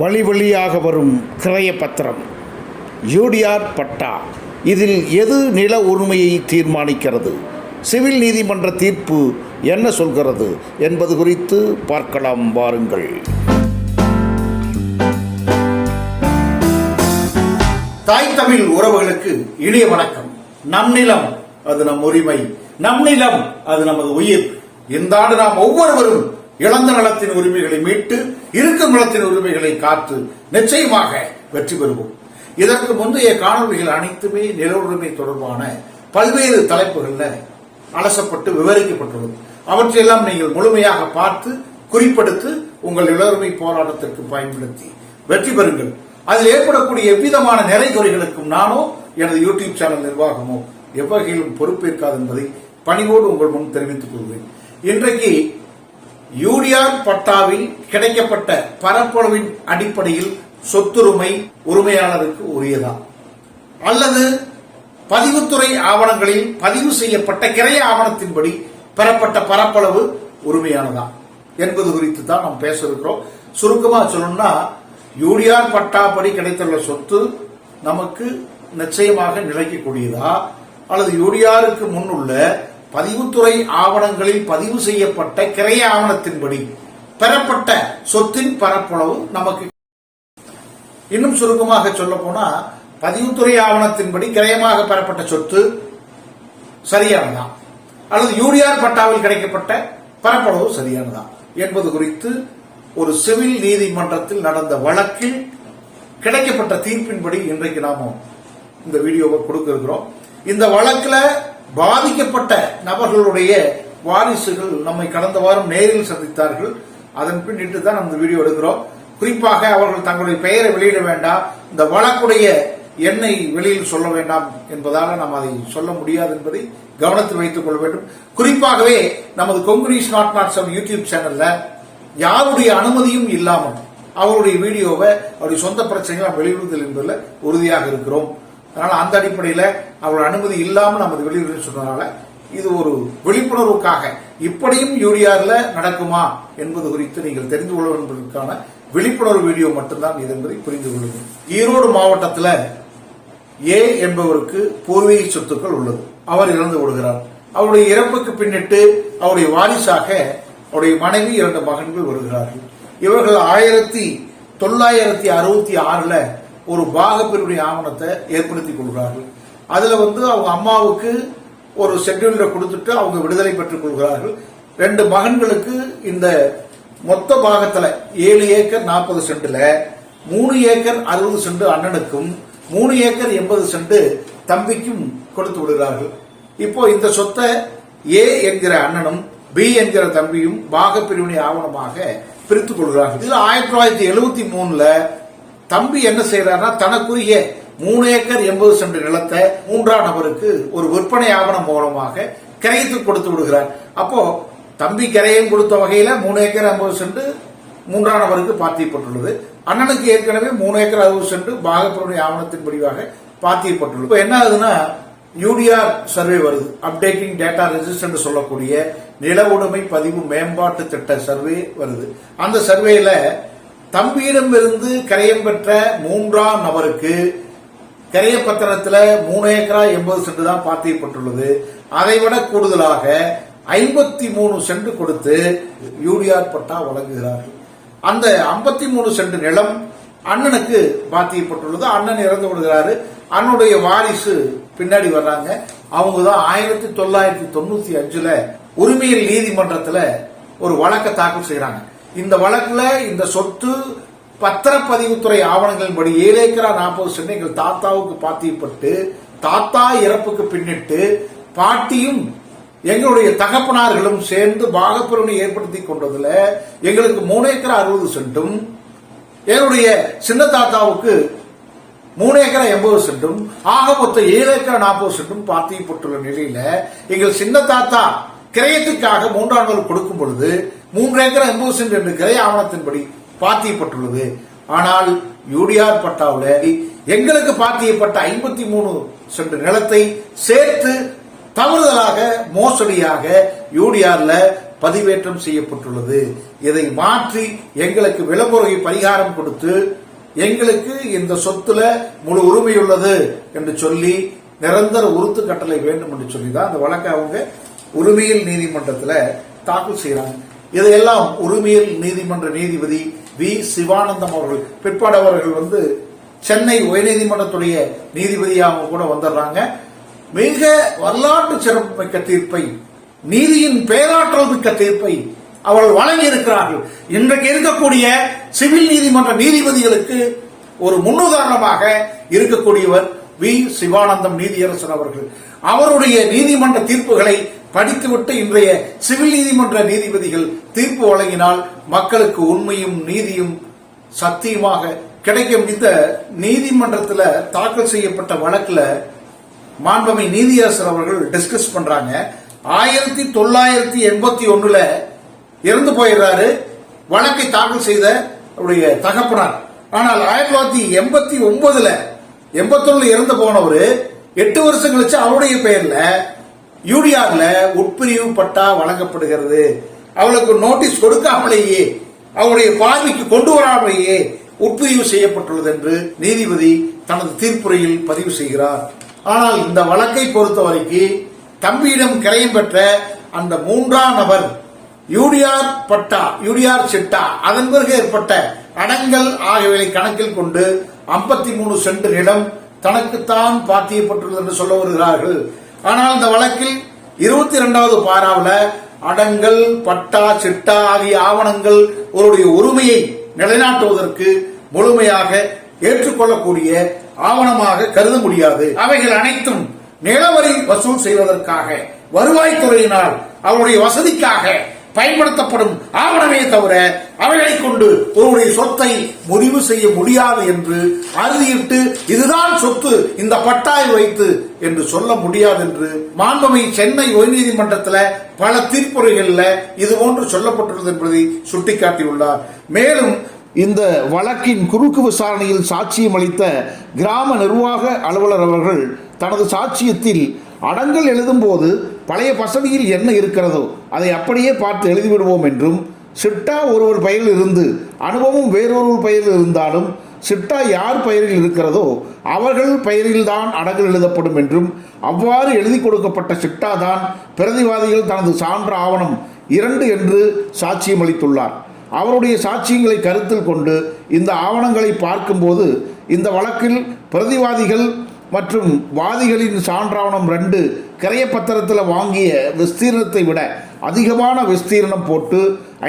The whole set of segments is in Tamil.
வழி வழியாக வரும் கிரய பத்திரம். யூடிஆர் பட்டா. இதில் எது நில உரிமையை தீர்மானிக்கிறது? சிவில் நீதிமன்ற தீர்ப்பு என்ன சொல்கிறது என்பது குறித்து பார்க்கலாம் வாருங்கள். தாய் தமிழ் உறவுகளுக்கு இனிய வணக்கம். நம் நிலம் அது நம் உரிமை. நம் நிலம் அது நமது உயிர். இந்த ஆண்டு நாம் ஒவ்வொருவரும் இழந்த நலத்தின் உரிமைகளை மீட்டு இருக்கும் நிலத்தின் உரிமைகளை காத்து நிச்சயமாக வெற்றி பெறுவோம். இதற்கு முந்தைய காணொலிகள் அனைத்துமே நில உரிமை தொடர்பான பல்வேறு தலைப்புகளில் அலசப்பட்டு விவரிக்கப்பட்டுள்ளது. அவற்றையெல்லாம் நீங்கள் முழுமையாக பார்த்து குறிப்பெடுத்து உங்கள் நிலவுரிமை போராட்டத்திற்கு பயன்படுத்தி வெற்றி பெறுங்கள். அதில் ஏற்படக்கூடிய எவ்விதமான நிறைகுறைகளுக்கும் நானோ எனது யூடியூப் சேனல் நிர்வாகமோ எவ்வகையிலும் பொறுப்பேற்காது என்பதை பணிவோடு உங்கள் முன் தெரிவித்துக் கொள்வேன் இன்றைக்கு யூடிஆர் பட்டாவில் கிடைக்கப்பட்ட பரப்பளவின் அடிப்படையில் சொத்துரிமை உரிமையாளருக்கு உரியதா? அல்லது பதிவுத்துறை ஆவணங்களில் பதிவு செய்யப்பட்ட கிரைய ஆவணத்தின்படி பெறப்பட்ட பரப்பளவு உரிமையானதா? என்பது குறித்து தான் நாம் பேச இருக்கிறோம். சுருக்கமா சொல்லணும்னா யூடிஆர் பட்டாப்படி கிடைத்துள்ள சொத்து நமக்கு நிச்சயமாக நிலைக்கக்கூடியதா? அல்லது யூடிஆருக்கு முன்னுள்ள பதிவுத்துறை ஆவணங்களில் பதிவு செய்யப்பட்ட கிரைய ஆவணத்தின்படி பெறப்பட்ட சொத்தின் பரப்பளவு நமக்கு இன்னும் சுருக்கமாக சொல்ல போனா பதிவுத்துறை ஆவணத்தின்படி கிரயமாக பெறப்பட்ட சொத்து சரியானதான் அல்லது யூடிஆர் பட்டாவில் கிடைக்கப்பட்ட பரப்பளவு சரியானதான் என்பது குறித்து ஒரு சிவில் நீதிமன்றத்தில் நடந்த வழக்கில் கிடைக்கப்பட்ட தீர்ப்பின்படி இன்றைக்கு நாம இந்த வீடியோவை கொடுக்க இருக்கிறோம். இந்த வழக்கில் பாதிக்கப்பட்ட நபர்களுடைய வாரிசுகள் நம்மை கடந்த வாரம் நேரில் சந்தித்தார்கள். அதன் பின்னிட்டு தான் நம்ம வீடியோ எடுக்கிறோம். குறிப்பாக அவர்கள் தங்களுடைய பெயரை வெளியிட வேண்டாம். இந்த வழக்குடைய எண்ணை வெளியில் சொல்ல வேண்டாம் என்பதால் நாம் அதை சொல்ல முடியாது என்பதை கவனத்தில் வைத்துக் கொள்ள வேண்டும். குறிப்பாகவே நமது கொங்குனிஸ் நாட் நாட் சம் யூடியூப் சேனல்ல யாருடைய அனுமதியும் இல்லாமல் அவருடைய வீடியோவை அவருடைய சொந்த பிரச்சனைகளை வெளியிடுதல் என்பதில் உறுதியாக இருக்கிறோம். அதனால அந்த அடிப்படையில் அவருடைய அனுமதி இல்லாமல் நமது வெளியிடுன்னு சொன்னதால இது ஒரு விழிப்புணர்வுக்காக இப்படியும் யூடிஆர்ல நடக்குமா என்பது குறித்து நீங்கள் தெரிந்து கொள்ள என்பதற்கான விழிப்புணர்வு வீடியோ மட்டும்தான் இது என்பதை புரிந்து கொள்ளுங்கள். ஈரோடு மாவட்டத்தில் ஏ என்பவருக்கு பூர்வீக சொத்துக்கள் உள்ளது. அவர் இறந்து விடுகிறார். அவருடைய இறப்புக்கு பின்னிட்டு அவருடைய வாரிசாக அவருடைய மனைவி இரண்டு மகன்கள் வருகிறார்கள். இவர்கள் ஆயிரத்தி தொள்ளாயிரத்தி அறுபத்தி ஆறுல ஒரு பாகப்பிரிவுடைய ஆவணத்தை ஏற்படுத்திக் கொள்கிறார்கள். அதுல வந்து அவங்க அம்மாவுக்கு ஒரு ஷெட்யூல்ல கொடுத்துட்டு அவங்க விடுதலை பெற்றுக் கொள்கிறார்கள். ரெண்டு மகன்களுக்கு இந்த மொத்த பாகத்துல ஏழு ஏக்கர் நாற்பது சென்ட்ல மூணு ஏக்கர் அறுபது சென்ட் அண்ணனுக்கும் மூணு ஏக்கர் எண்பது சென்ட் தம்பிக்கும் கொடுத்து விடுகிறார்கள். இப்போ இந்த சொத்தை ஏ என்கிற அண்ணனும் பி என்கிற தம்பியும் பாகப்பிரிவினை ஆவணமாக பிரித்துக் கொள்கிறார்கள். இது ஆயிரத்தி தொள்ளாயிரத்தி எழுபத்தி மூணுல தம்பி என்ன செய்யறாருன்னா தனக்குரிய மூணு ஏக்கர் எண்பது சென்ட் நிலத்தை மூன்றாம் நபருக்கு ஒரு விற்பனை ஆவணம் மூலமாக கிரையத்து கொடுத்து விடுகிறார். அப்போ தம்பி கிரையம் கொடுத்த வகையில மூணு ஏக்கர் ஐம்பது சென்ட் மூன்றாம் நபருக்கு பாத்தியப்பட்டுள்ளது அண்ணனுக்கு ஏற்கனவே மூணு ஏக்கர் அறுபது சென்ட் பாகப்பிரிவினை ஆவணத்தின் படிவாக பாத்தியப்பட்டுள்ளது இப்போ என்ன ஆகுதுன்னா யூடிஆர் சர்வே வருது. அப்டேட்டிங் டேட்டா ரெஜிஸ்டர் சொல்லக்கூடிய நில உடைமை பதிவு மேம்பாட்டு திட்ட சர்வே வருது. அந்த சர்வேல தம்பியிடமிருந்து கரையம் பெற்ற மூன்றாம் நபருக்கு கரையப்பத்திரத்தில் மூணு ஏக்கரா எண்பது சென்ட் தான் பாத்தியப்பட்டுள்ளது. அதைவிட கூடுதலாக ஐம்பத்தி மூணு சென்ட் கொடுத்து யூடிஆர் பட்டா வழங்குகிறார்கள். அந்த ஐம்பத்தி மூணு சென்ட் நிலம் அண்ணனுக்கு பாத்தியப்பட்டுள்ளது. அண்ணன் இறந்து விடுகிறாரு. அண்ணனுடைய வாரிசு பின்னாடி வர்றாங்க. அவங்க தான் ஆயிரத்தி தொள்ளாயிரத்தி தொண்ணூத்தி அஞ்சுல உரிமையில் நீதிமன்றத்தில் ஒரு வழக்கை தாக்கல் செய்யறாங்க இந்த வழக்குல இந்த சொத்து பத்திரப்பதிவுத்துறை ஆவணங்களின்படி ஏழு ஏக்கரா நாற்பது சென்ட் எங்கள் தாத்தாவுக்கு பாத்தியப்பட்டு தாத்தா இறப்புக்கு பின்னிட்டு பாட்டியும் எங்களுடைய தகப்பனார்களும் சேர்ந்து பாகப்பிரிவினை ஏற்படுத்தி கொண்டதுல எங்களுக்கு மூணு ஏக்கரா அறுபது சென்ட்டும் எங்களுடைய சின்ன தாத்தாவுக்கு மூணு ஏக்கரா எண்பது சென்டும் ஆக மொத்தம் ஏழு ஏக்கரா நாற்பது சென்டும் பாத்தியப்பட்டுள்ள நிலையில எங்கள் சின்ன தாத்தா கிரயத்துக்காக மூன்றாம் நாள் கொடுக்கும் பொழுது மூன்று ஏக்கரா எண்பது சென்ட் என்று கிரைய ஆவணத்தின்படி பாத்தியப்பட்டுள்ளது. ஆனால் யூடிஆர் பட்டாவில் எங்களுக்கு பாத்தியப்பட்ட ஐம்பத்தி மூணு சென்ட் நிலத்தை சேர்த்து தவறுதலாக மோசடியாக யூடிஆர்ல பதிவேற்றம் செய்யப்பட்டுள்ளது. இதை மாற்றி எங்களுக்கு விளம்புறை பரிகாரம் கொடுத்து எங்களுக்கு இந்த சொத்துல முழு உரிமை உள்ளது என்று சொல்லி நிரந்தர உறுத்து கட்டளை வேண்டும் என்று சொல்லி தான் அந்த வழக்கை அவங்க உரிமையில் நீதிமன்றத்தில் தாக்கல் செய்யறாங்க. இதையெல்லாம் உரிமையில் நீதிமன்ற நீதிபதி வி. சிவானந்தம் அவர்கள் பிற்பாடு அவர்கள் வந்து சென்னை உயர்நீதிமன்றத்துடைய நீதிபதியாக கூட வந்துடுறாங்க. மிக வரலாற்று சிறப்புமிக்க தீர்ப்பை நீதியின் பேராற்றல் மிக்க தீர்ப்பை அவர்கள் வழங்கி இருக்கிறார்கள். இன்றைக்கு இருக்கக்கூடிய சிவில் நீதிமன்ற நீதிபதிகளுக்கு ஒரு முன்னுதாரணமாக இருக்கக்கூடியவர் வி. சிவானந்தம் நீதியரசன் அவர்கள். அவருடைய நீதிமன்ற தீர்ப்புகளை படித்துவிட்டு இன்றைய சிவில் நீதிமன்ற நீதிபதிகள் தீர்ப்பு வழங்கினால் மக்களுக்கு உண்மையும் நீதியும் சத்தியமாக கிடைக்கும் இந்த நீதிமன்றத்தில் தாக்கல் செய்யப்பட்ட வழக்கில் மாண்பமை நீதியரசர் அவர்கள் டிஸ்கஸ் பண்றாங்க. ஆயிரத்தி தொள்ளாயிரத்தி எண்பத்தி ஒண்ணுல இறந்து போயிடுறாரு. வழக்கை தாக்கல் செய்த அவருடைய தகப்பனார். ஆனால் ஆயிரத்தி தொள்ளாயிரத்தி எண்பத்தி ஒன்பதுல எண்பத்தொன்னுல இறந்து போனவர் எட்டு வருஷம் கழிச்சு அவருடைய பெயர்ல யூடிஆர்ல உட்பிரிவு பட்டா வழங்கப்படுகிறது. அவளுக்கு நோட்டீஸ் கொடுக்காமலேயே அவருடைய பார்வைக்கு கொண்டு வராமலேயே உட்பிரிவு செய்யப்பட்டுள்ளது என்று நீதிபதி தனது தீர்ப்புரையில் பதிவு செய்கிறார். ஆனால் இந்த வழக்கை பொறுத்தவரைக்கு தம்பியிடம் கிரையம் பெற்ற அந்த மூன்றாம் நபர் யூடிஆர் பட்டா யூடிஆர் சிட்டா அதன் பிறகு ஏற்பட்ட அடங்கல் ஆகியவை கணக்கில் கொண்டு 53 மூணு சென்ட் நிலம் தனக்குத்தான் பாத்தியப்பட்டுள்ளது என்று சொல்ல வருகிறார்கள். ஆனால் இந்த வழக்கில் இருபத்தி இரண்டாவது பாராவில் அடங்கல் பட்டா சிட்டா ஆகிய ஆவணங்கள் ஒருடைய உரிமையை நிலைநாட்டுவதற்கு முழுமையாக ஏற்றுக்கொள்ளக்கூடிய ஆவணமாக கருத முடியாது. அவைகள் அனைத்தும் நிலவரி வசூல் செய்வதற்காக வருவாய்த்துறையினால் அவருடைய வசதிக்காக பயன்படுத்தப்படும் ஆவணமே தவிர அவைகளை கொண்டு ஒருவருடைய சொத்தை முடிவு செய்ய முடியாது என்று அறுதியிட்டு இதுதான் சொத்து இந்த பட்டாய் வைத்து என்று சொல்ல முடியாது என்று மாண்புமை சென்னை உயர்நீதிமன்றத்தில் பல தீர்ப்புரைகளில் இது போன்று சொல்லப்பட்டுள்ளது என்பதை சுட்டிக்காட்டியுள்ளார். மேலும் இந்த வழக்கின் குறுக்கு விசாரணையில் சாட்சியம் அளித்த கிராம நிர்வாக அலுவலர் அவர்கள் தனது சாட்சியத்தில் அடங்கல் எழுதும்போது பழைய பசதியில் என்ன இருக்கிறதோ அதை அப்படியே பார்த்து எழுதிவிடுவோம் என்றும் சிட்டா ஒருவர் பெயரில் இருந்து அனுபவம் வேறொரு பெயரில் இருந்தாலும் சிட்டா யார் பெயரில் இருக்கிறதோ அவர்கள் பெயரில்தான் அடங்கல் எழுதப்படும் என்றும் அவ்வாறு எழுதி கொடுக்கப்பட்ட சிட்டா தான் பிரதிவாதிகள் தனது சான்ற ஆவணம் இரண்டு என்று சாட்சியம் அளித்துள்ளார் அவருடைய சாட்சியங்களை கருத்தில் கொண்டு இந்த ஆவணங்களை பார்க்கும்போது இந்த வழக்கில் பிரதிவாதிகள் மற்றும் வாதிகளின் சான்றாவணம் ரெண்டு கிரையப்பத்திரத்தில் வாங்கிய விஸ்தீர்ணத்தை விட அதிகமான விஸ்தீர்ணம் போட்டு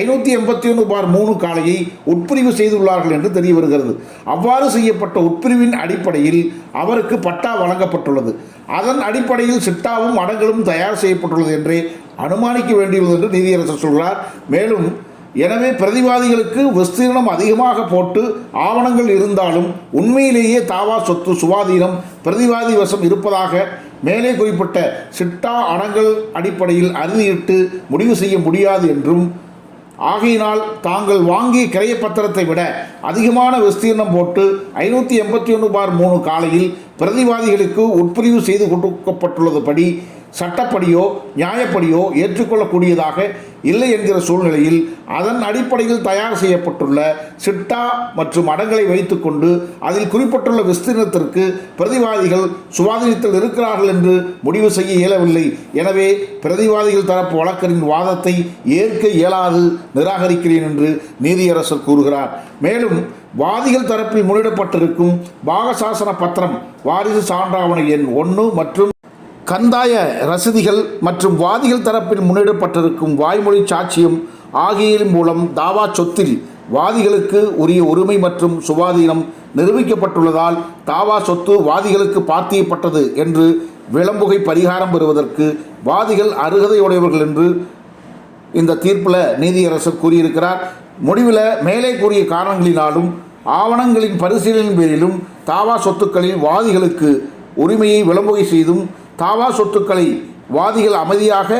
ஐநூற்றி எண்பத்தி ஒன்று பார் மூணு காலையை உட்பிரிவு செய்துள்ளார்கள் என்று தெரிய வருகிறது. அவ்வாறு செய்யப்பட்ட உட்பிரிவின் அடிப்படையில் அவருக்கு பட்டா வழங்கப்பட்டுள்ளது. அதன் அடிப்படையில் சிட்டாவும் அடங்கலும் தயார் செய்யப்பட்டுள்ளது என்றே அனுமானிக்க வேண்டியுள்ளது என்று நீதியரசர் சொல்கிறார் மேலும் எனவே பிரதிவாதிகளுக்கு விஸ்தீர்ணம் அதிகமாக போட்டு ஆவணங்கள் இருந்தாலும் உண்மையிலேயே தாவா சொத்து சுவாதீனம் பிரதிவாதி வசம் இருப்பதாக மேலே குறிப்பிட்ட சிட்டா அடங்கல் அடிப்படையில் அறுதியிட்டு முடிவு செய்ய முடியாது என்றும் ஆகையினால் தாங்கள் வாங்கிய கிரையப்பத்திரத்தை விட அதிகமான விஸ்தீர்ணம் போட்டு ஐநூற்றி எண்பத்தி ஒன்று பார் மூணு காலையில் பிரதிவாதிகளுக்கு உட்பிரிவு செய்து கொடுக்கப்பட்டுள்ளதுபடி சட்டப்படியோ நியாயப்படியோ ஏற்றுக்கொள்ளக்கூடியதாக இல்லை என்கிற சூழ்நிலையில் அதன் அடிப்படையில் தயார் செய்யப்பட்டுள்ள சிட்டா மற்றும் அடங்களை வைத்துக்கொண்டு அதில் குறிப்பிட்டுள்ள விஸ்தீர்ணத்திற்கு பிரதிவாதிகள் சுவாதீனத்தில் இருக்கிறார்கள் என்று முடிவு செய்ய இயலவில்லை. எனவே பிரதிவாதிகள் தரப்பு வழக்கரின் வாதத்தை ஏற்க இயலாது நிராகரிக்கிறேன் என்று நீதியரசர் கூறுகிறார். மேலும் வாதிகள் தரப்பில் முன்னிடப்பட்டிருக்கும் பாகசாசன பத்திரம் வாரிசு சான்றாவணை எண் ஒன்று மற்றும் கந்தாய ரசீதிகள் மற்றும் வாதிகள் தரப்பில் முன்னிடப்பட்டிருக்கும் வாய்மொழி சாட்சியம் ஆகியின் மூலம் தாவா சொத்தில் வாதிகளுக்கு உரிய உரிமை மற்றும் சுவாதீனம் நிரூபிக்கப்பட்டுள்ளதால் தாவா சொத்து வாதிகளுக்கு பாத்தியப்பட்டது என்று விளம்புகை பரிகாரம் பெறுவதற்கு வாதிகள் அருகதையுடையவர்கள் என்று இந்த தீர்ப்பில் நீதியரசர் கூறியிருக்கிறார். முடிவில் மேலே கூறிய காரணங்களினாலும் ஆவணங்களின் பரிசீலனையின் பேரிலும் தாவா சொத்துக்களில் வாதிகளுக்கு உரிமையை விளம்புகை செய்தும் தாவா சொத்துக்களை வாதிகள் அமைதியாக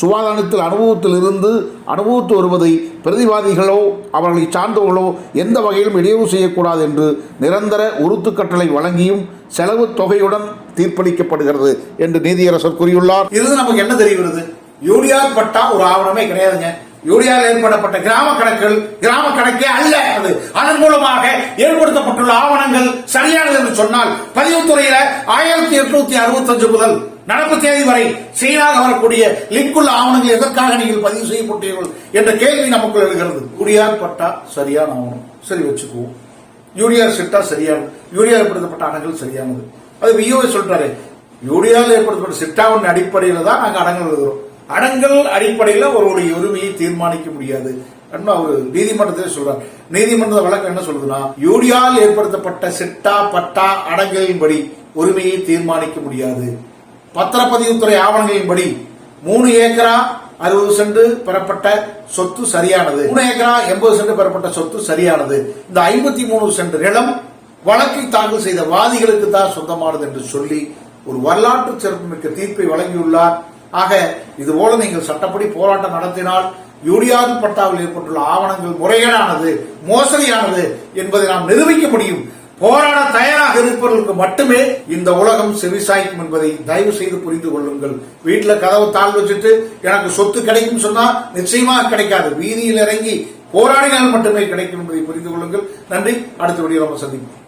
சுவாதானத்தில் அனுபவத்தில் இருந்து அனுபவித்து வருவதை பிரதிவாதிகளோ அவர்களை சார்ந்தவர்களோ எந்த வகையிலும் இடையூறு செய்யக்கூடாது என்று நிரந்தர உறுத்து கட்டளை வழங்கியும் செலவு தொகையுடன் தீர்ப்பளிக்கப்படுகிறது என்று நீதியரசர் கூறியுள்ளார். இது நமக்கு என்ன தெரிகிறது? யூடிஆர் பட்டா ஒரு ஆவணமே கிடையாதுங்க. யூரியாவில் ஏற்படப்பட்ட கிராம கணக்குகள் கிராம கணக்கே அல்ல அது. அதன் மூலமாக ஏற்படுத்தப்பட்டுள்ள ஆவணங்கள் சரியானது என்று சொன்னால் பதிவுத்துறையில ஆயிரத்தி எட்நூத்தி அறுபத்தஞ்சு முதல் நடப்பு தேதி வரை சீனாக வரக்கூடிய லிங்குள்ள ஆவணங்கள் எதற்காக நீங்கள் பதிவு செய்யப்பட்டீர்கள் என்ற கேள்வி நமக்குள் எழுகிறது. யூரியார் பட்டா சரியான ஆவணம். சரி வச்சுக்குவோம். யூரியார் சிட்டா சரியானது. யூரியா ஏற்படுத்தப்பட்ட அடங்கல் சரியானது. அது விஓ சொல்றாரு. யூரியாவில் ஏற்படுத்தப்பட்ட சிட்டாவின் அடிப்படையில் தான் நாங்கள் அடங்கல் எழுதுகிறோம் அடங்கல் அடிப்படையில் அவருடைய உரிமையை தீர்மானிக்க முடியாது. அப்படின்னு அவர் நீதிமன்றத்தில் சொல்றார். நீதிமன்ற வழக்கு என்ன சொல்லுதுன்னா யூரியாவில் ஏற்படுத்தப்பட்ட சிட்டா பட்டா அடங்கலின்படி உரிமையை தீர்மானிக்க முடியாது. பத்திரப்பதிவுத்துறை ஆவணங்களின்படி மூணு ஏக்கரா அறுபது சென்ட் பெறப்பட்ட சொத்து சரியானது. மூணு ஏக்கரா எண்பது சென்ட் பெறப்பட்ட சொத்து சரியானது. இந்த ஐம்பத்தி மூணு சென்ட் நிலம் வழக்கை தாக்கல் செய்த வாதிகளுக்கு தான் சொந்தமானது என்று சொல்லி ஒரு வரலாற்று சிறப்புமிக்க தீர்ப்பை வழங்கியுள்ளார். ஆக இதுபோல நீங்கள் சட்டப்படி போராட்டம் நடத்தினால் யூரியாது பட்டாவில் ஏற்பட்டுள்ள ஆவணங்கள் முறைகேடானது மோசடியானது என்பதை நாம் நிரூபிக்க முடியும். போராட தயாராக இருப்பவர்களுக்கு மட்டுமே இந்த உலகம் செவிசாய்க்கும் என்பதை தயவு செய்து புரிந்து கொள்ளுங்கள். வீட்டுல கதவு தாழ் வச்சுட்டு எனக்கு சொத்து கிடைக்கும் சொன்னா நிச்சயமாக கிடைக்காது. வீதியில் இறங்கி போராடினால் மட்டுமே கிடைக்கும் என்பதை புரிந்து கொள்ளுங்கள். நன்றி. அடுத்த வீடியோ நம்ம சந்திப்போம்.